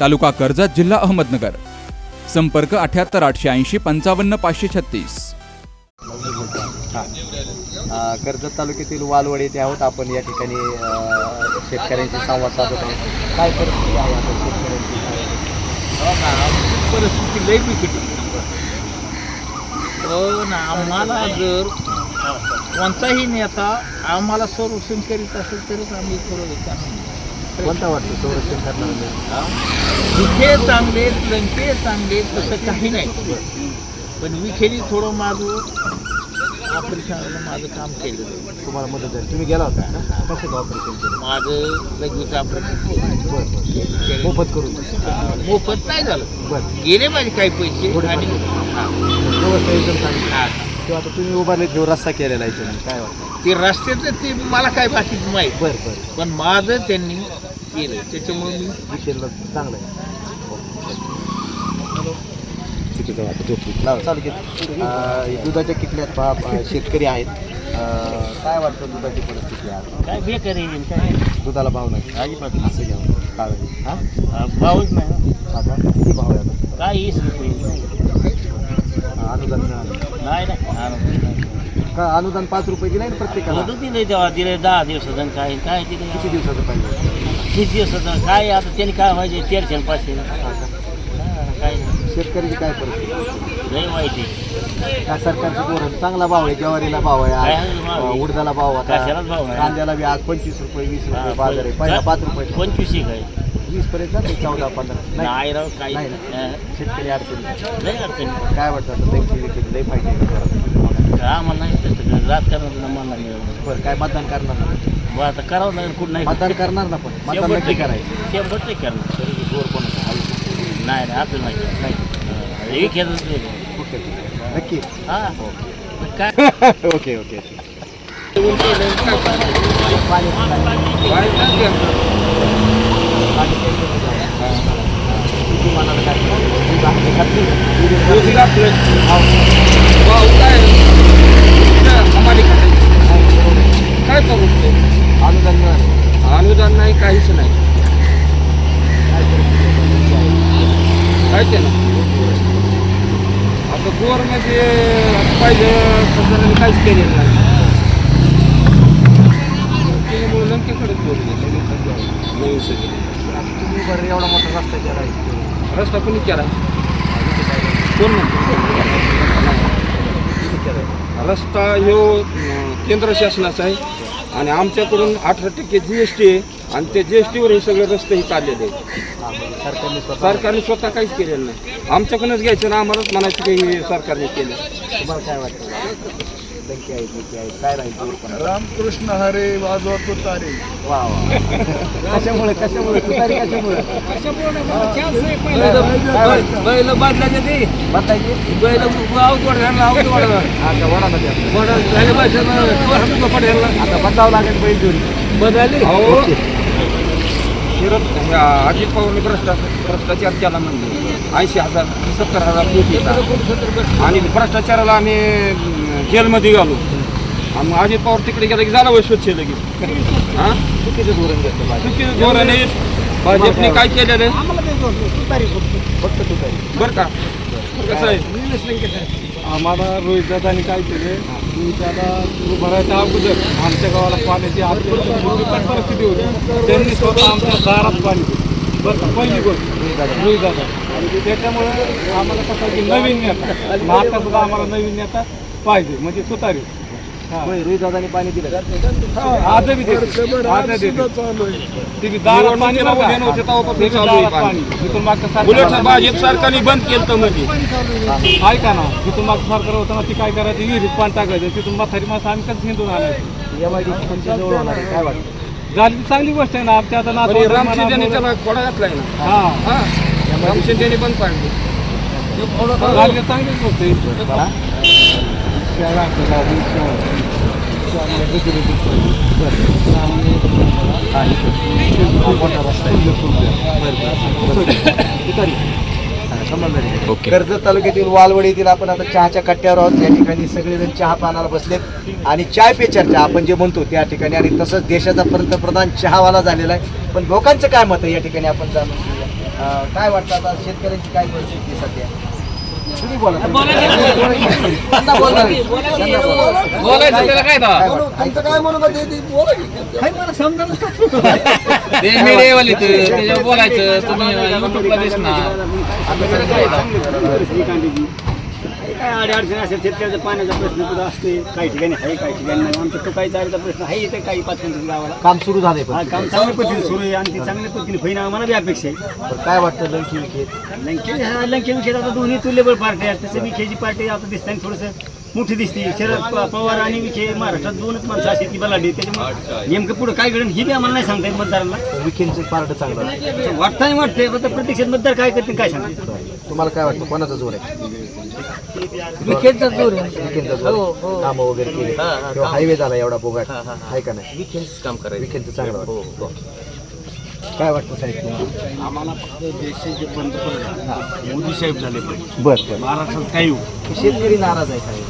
तालुका कर्जत जिल्हा अहमदनगर. संपर्क अठ्याहत्तर आठशे ऐंशी पंचावन्न पाचशे छत्तीस. कर्जत तालुक्यातील वालवड येथे आहोत. आपण या ठिकाणी शेतकऱ्यांशी संवाद साधत आहोत. काय परिस्थिती आहे आता शेतकऱ्यांची? हो ना परिस्थिती लई बिकट हो ना आम्हाला जर कोणताही नेता आम्हाला संरक्षण करीत असेल तरच आम्ही करू कोणता वाटतं? संरक्षण करणार विखे चांगले लंके चांगले तसं काही नाही. पण विखेनी थोडं माझं ऑपरेशनला माझं काम केलं. तुम्हाला मदत झाली. तुम्ही गेला होता का? कसं ऑपरेशन केलं? माझं लगेच ऑपरेशन केलं. बरं बरं. मोफत करून मोफत नाही झालं. बरं. गेले माझे काही पैसे आणि व्यवस्था एकदम चांगली हा. किंवा आता तुम्ही उभारले जो रस्ता केलेला आहे तुम्ही काय वाटतं? ते रस्त्याचं ते मला काय बाकीचं माहीत. बरं बरं. पण माझं त्यांनी केलं त्याच्यामुळे मी विकेंडला चांगलं आहे. लावा, चालू की अं, दुधाच्या किटल्यात पहा पहा, शेतकरी आहेत. अं, काय वाटतं दुधाची परिस्थिती आहे काय बेकार येईल काय दुधाला भाव नाही. अजिबात असं घ्यावं काय हा? भावच नाही. आता किती भाव आहे आता? काय वीस रुपये अं, अनुदान मिळालं नाही नाही का अनुदान पाच रुपये दिलं प्रत्येकाला? होतं दिले तेव्हा? दिले दहा दिवसाचं काय काय दिले किती दिवसाचं पाहिजे? किती दिवसाचं. काय आता त्यांनी काय पाहिजे तेरशे पाचशे. हा का? काय नाही. शेतकऱ्याची काय परिस्थिती? लय माहिती. काय सरकारचं धोरण चांगला भाव आहे ज्वारीला भाव आहे काय आहे भाव? आहे? उडदाला भाव होता. कशालाच भाव नाही. कांद्याला बी आज पंचवीस रुपये वीस रुपये बाजार आहे. पहिला पाच रुपये. पंचवीस काय? वीस पर्यंत जाते चौदा पंधरा. नाही. नाही राव काही नाही. शेतकरी अडचण लय अडचण काय वाटतं आता त्यांची देखील लय फायदे बरं. आम्हाला नाही तसं राजकारणाचं मला मिळालं बरं काय मतदान करणार ना मग आता करावं लागेल कुठं नाही. मतदान करणार ना पण. मतदान शंभर नक्की टक्के. करायचं. शंभर टक्के करणार. जोर कोणाचा नाही नाही आपलं नाही. नाही. नाही एक वेगळं. ओके नक्की. हा. काय? ओके ओके मनाला काय करू शकतो? अनुदान मिळालं अनुदान नाही काहीच नाही. काय केलं आता गोरमध्ये पाहिजे सरकारने काहीच केलेलं नाही. बरं एवढा मोठा रस्ता केला रस्ता कोणी केला? कोण म्हणतो? रस्ता ह्यो केंद्र शासनाचा आहे आणि आमच्याकडून अठरा टक्के जी एस टी आहे आणि त्या जी एस टीवर हे सगळे रस्ते हे चाललेले आहेत. सरकारने स्वतः सरकारने स्वतः काहीच केलेलं नाही. आमच्याकडूनच घ्यायचं ना आम्हालाच म्हणायचं की हे सरकारने केलं. तुम्हाला काय वाटतं? लंके आहेत लंके आहेत काय राहील रामकृष्ण हरे वाजवा तुतारे वा वा. कशामुळे कशामुळे तुतारी कशामुळे? बैल बांधल्याचे ते बैल आता बदलावं लागेल बैल जोडी. अहो शिरत अजित पवारने भ्रष्टाचार भ्रष्टाचार केला म्हणजे ऐंशी हजार सत्तर हजार कोटी. आणि भ्रष्टाचाराला आम्ही जेलमध्ये गेलो आणि मग अजित पवार तिकडे गेला की झाला वय स्वच्छ लगेच. हां? चुकीचं धोरण घेतलं पाहिजे चुकीचं धोरण आहे. भाजपने काय केलेलं आहे फक्त तुतारी बरं का? कसं आहे? आम्हाला रोहित दादानी काय केले भरायच्या अगोदर आमच्या गावाला पाण्याची अत्यंत परिस्थिती होती. त्यांनी स्वतः आमच्या दारात पाणी दिलं. बरं का, पहिली गोष्ट. रोहित दादा. आणि त्याच्यामुळे आम्हाला कसं की नवीन नेता. मग आता सुद्धा आम्हाला नवीन नेता. पाहिजे म्हणजे तुतारी हा. होय रोहित दादानी पाणी दिलं देते. देते. ते नव्हते इथून मागचं सरकार सरकारने बंद केलं ऐका ना तिथून मागचं सरकार होतं ना ती काय करायची? विहिरीत पाणी टाकायचं. तिथून म्हातारी माणसं आम्ही कसं हिंदून आणायचं? जवळ होणार काय वाटतं? झाली ती चांगली गोष्ट आहे ना आमच्या आता त्याला खोडा घातलाय ना. हा. राम शिंदेने बंद पाडली चांगलीच गोष्ट आहे. हा? कर्जत तालुक्यातील वालवड येथील आपण आता चहाच्या कट्ट्यावर आहोत. या ठिकाणी सगळेजण चहा पानाला बसलेत आणि चाय पे चर्चा आपण जे म्हणतो त्या ठिकाणी आणि तसंच देशाचा पंतप्रधान चहावाला झालेला आहे. पण लोकांचं काय मत आहे या ठिकाणी आपण जाणून काय वाटतं आता शेतकऱ्यांची काय परिस्थिती सध्या? तुम्ही बोला बोला. बोलायचं त्याला काय? तुमचं काय ते बोला की. काय मला समजा ते मीडियावाले ते त्याच्यावर बोलायचं तुम्ही युट्यूबला दिसणार काय अडचणी असेल शेतकऱ्याचा पाण्याचा प्रश्न कुठं असते काही ठिकाणी आहे काही ठिकाणी नाही. आमच्या तो काही चारीचा प्रश्न आहे इथे काही पाच पंचवीस गावाला. काम सुरू झालंय हा काम चांगल्या पद्धतीने सुरू आहे आणि ते चांगल्या पद्धतीने होईना आम्हाला बी अपेक्षा आहे. काय वाटतं लंकी विखेत लंके हा लंके विखेत आता दोन्ही तुल्यबळ पार्टी आहेत. तसं विखेची पार्टी आता दिसताना थोडंसं मोठी दिसते. शरद प- पवार आणि विखे महाराष्ट्रात दोनच माणसं अशी ती बलाढ्य त्याच्यामुळे नेमकं पुढं काय घडेल ही बी आम्हाला नाही सांगता येत मतदारांना. विखेंचं पार्ट चांगलं आहे. वाटताना वाटते पण प्रत्यक्षात मतदार काय करतील काय सांगते तुम्हाला काय वाटतं कोणाचा जोर आहे? विखेचा जोर आहे. विखेंचा जोर कामं वगैरे केली. किंवा हायवे झाला एवढा बोगाट. आहे का नाही? विखेंच काम करायचं. विखेंचं चांगलं वाटतं. काय वाटतं साहेब तुम्हाला? आम्हाला फक्त देशाचे पंतप्रधान मोदी साहेब झाले पाहिजे. बरं बरं. महाराष्ट्रात काही हो शेतकरी नाराज आहे साहेब.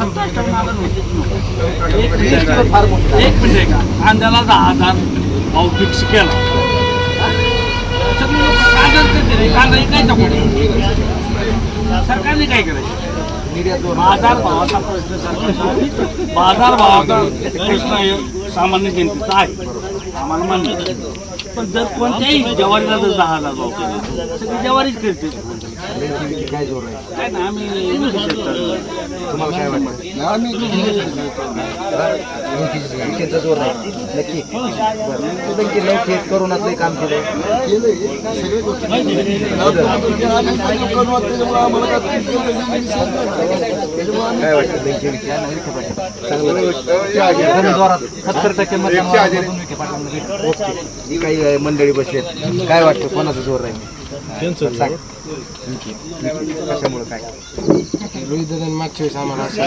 सत्तावीस होते. एक फार मोठं. एक मिनिट. का कांद्याला दहा हजार भाव फिक्स केला. सगळे लोक कागद करते रे, कांदा विकायचा कुठे सरकारने काय करायचं? निर्यात बाजार भावाचा प्रश्न सरकारचा बाजार भावाचा प्रश्न आहे सामान्य जनतेचा आहे. आम्हाला मान्य आहे. पण जर कोणत्याही जवारीला जर दहा हजार भाव केले सगळी जवारीच करते. काय जोर आहे? काय ना आम्ही विकू शकतो. तुम्हाला काय वाटतं? जोर आहे. नक्की. लंकी करोनातलं काम केलं. काय वाटतं? लंकी विखे आणि विखे पाटील. चांगलं जोरात सत्तर टक्के मतदान ही काही मंडळी बसलेत. काय वाटतं? कोणाचा जोर राहील? कशामुळे काय? रोहित दादा मागच्या वेळेस आम्हाला असं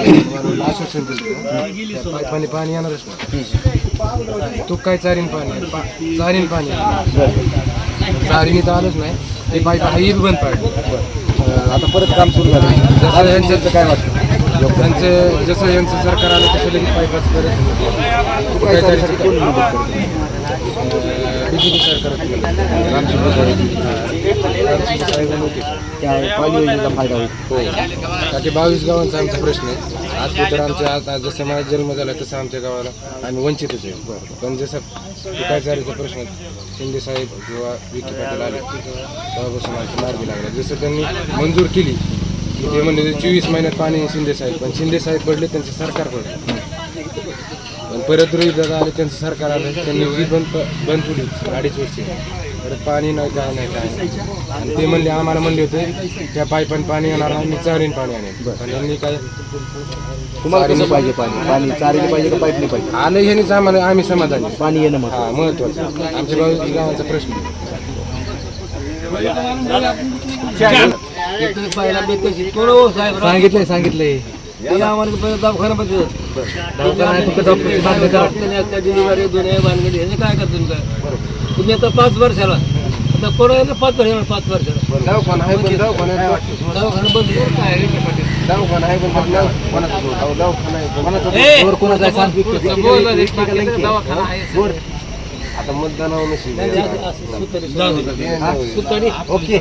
आश्वासन दिलं. पाणी पाणी येणारच नाही. तो काय चारीन पाणी चारीन पाणी चारीने तर आलंच नाही. ते पाईप हाही बंद पाडली आता परत काम सुरू झालं. आता यांच्याचं काय वाटतं? त्यांचं जसं यांचं सरकार आलं तसं लगेच पाईपाचं करत? तू काय चालू कोण मदत फायदा होईल बाकी बावीस गावांचा आमचा प्रश्न आहे आज तर आमच्या आता जसं माझा जन्म झाला तसं आमच्या गावाला आम्ही वंचितच आहे पण जसं काय चालायचा प्रश्न शिंदे साहेब किंवा विखे पाटील आले तेव्हापासून आमची मार्गी लागला जसं त्यांनी मंजूर केली ते म्हणजे चोवीस महिन्यात पाणी शिंदे साहेब पण शिंदे साहेब पडले त्यांचं सरकार पडलं परत रोहित दादा आले त्यांचं सरकार आलं त्यांनी जी बंद बंद ठेवली अडीच वर्षी परत पाणी नाही काय नाही काय. आणि ते म्हणले आम्हाला म्हणले होते त्या पाईपान पाणी येणार मी चारीन पाणी आणेन. पण यांनी काय तुम्हाला कसं पाहिजे पाणी? पाणी चारीला पाहिजे का पाईपने पाहिजे? आलं ह्यानेच आम्हाला आम्ही समाधानी. पाणी येणं मग हा महत्वाचं. आमच्या बाजूच्या गावाचा प्रश्न. सांगितलंय सांगितलंय. डिलिव्हरी दुनिया बांधलेली ह्याचे काय करतो काय? तुम्ही आता पाच वर्षाला. आता कोणाला पाच वर्षाला पाच वर्षाला. दवाखाना आहे पण दवाखाना दवाखाना बंद. काय? दवाखाना आहे पण दवाखाना आहे. कोणाचा? दवाखाना आहे. आता ओके.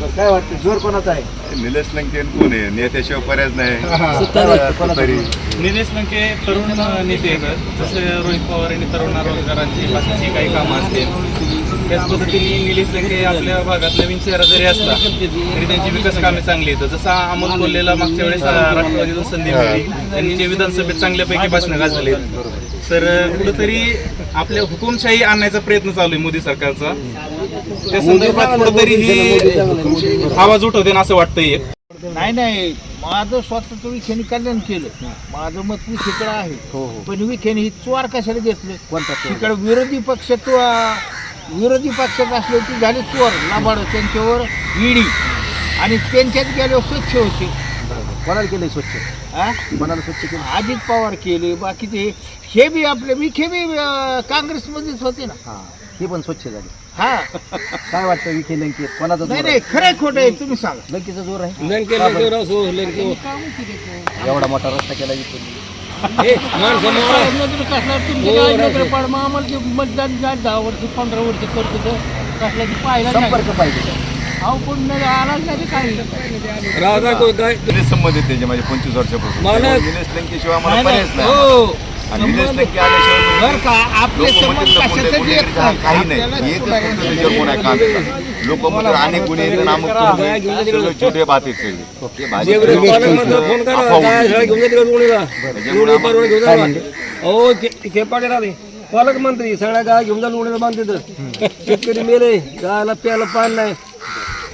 बरं, काय वाटतं? जोर कोणाचा आहे? निलेश लंकेन कोण आहे? नेत्याशिवाय पर्याय नाही. कोणाचा तरी निलेश लंके तरुण नेते आहेत. जसे रोहित पवार यांनी तरुण रोजगारांची बाकीची काही कामं असतील. त्याच पद्धतीने निलेश लंके आपल्या भागात नवीन चेहरा जरी असला तरी त्यांची विकास कामे चांगली आहेत. जसा अमोल कोल्हेला मागच्या वेळेस राष्ट्रवादीतून संधी मिळाली. त्यांनी जे विधानसभेत चांगल्यापैकी भाषणं गाजले तर कुठंतरी आपल्या हुकुमशाही आणण्याचा प्रयत्न चालू आहे मोदी सरकारचा. त्या संदर्भात कुठंतरी ही आवाज उठवते असं वाटतंय नाही नाही. माझं स्वतःच विखेने कल्याण केलं. माझं मत विखेकडे हो, आहे पण विखेने ही चोर कशाला घेतलं? कोणता? तिकडे विरोधी पक्ष तो विरोधी पक्षात असले ती झाली चोर लाबाड त्यांच्यावर ईडी. आणि त्यांच्यात गेले स्वच्छ होते. कोणाला केलंय स्वच्छ? हा? कोणाला स्वच्छ केलं? अजित पवार केले बाकीचे हे बी आपले विखे बी अं, काँग्रेसमध्येच होते ना. हा. हे पण स्वच्छ झाले. हा. काय वाटतं विखे लंके? कोणाचा नाही जोर नाही खरं खोटं आहे तुम्ही सांगा. आहे? लंकेचा जोर आहे? लंके लंके असो लंके. एवढा मोठा रस्ता केला इथून. हे माणसं संपर्क पाहिजे. काय? संबंधित त्याचे माझे पंचवीस वर्षापासून. मला- निलेश लंकेशिवाय आम्हाला पर्यायच नाही. हो. आणि निलेश लंके आल्याशिवाय बर का आपले लोक संबंध म्हणतील कशाचे पुढे- पुढे येत काही नाही. काही आपल्याला नाही येतच पुढे- फक्त त्याच्यावर कोण आहे. काम लोक म्हणतात अनेक गुन्हे आहेत आणि अमुक तमुक आहे. सगळं छोटे बात आहेत सगळे भाजप- फोन करा. अफवा काय उडवतात. घेऊन जाते लोणीला त्याच्यामुळे लोणी आम्हाला- परवड घेऊन जा खेपाटे राहते पालकमंत्री सगळ्या गाय घेऊन जा लोणीला बांधते तर. शेतकरी मेले गायला प्यायला पाणी नाही.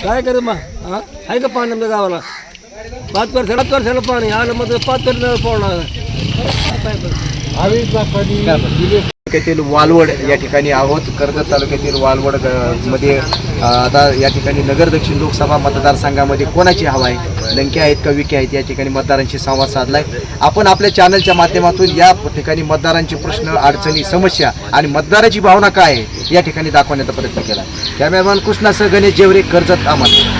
काय करे मग? हा? आहे का पाणी आमच्या गावाला? पाच वर्षाला पाच वर्षाला पाणी. आलं मग पाच वर्षाला पडणार तालुक्यातील वालवड या ठिकाणी आहोत. कर्जत तालुक्यातील वालवडमध्ये आता या ठिकाणी नगर दक्षिण लोकसभा मतदारसंघामध्ये कोणाची हवा आहे? लंके आहेत का विके आहेत? या ठिकाणी मतदारांशी संवाद साधलाय. आपण आपल्या चॅनलच्या माध्यमातून या ठिकाणी मतदारांचे प्रश्न अडचणी समस्या आणि मतदाराची भावना काय आहे या ठिकाणी दाखवण्याचा प्रयत्न केला. कॅमेरामॅन कृष्णा सह गणेश जेवरे कर्जत अहमद.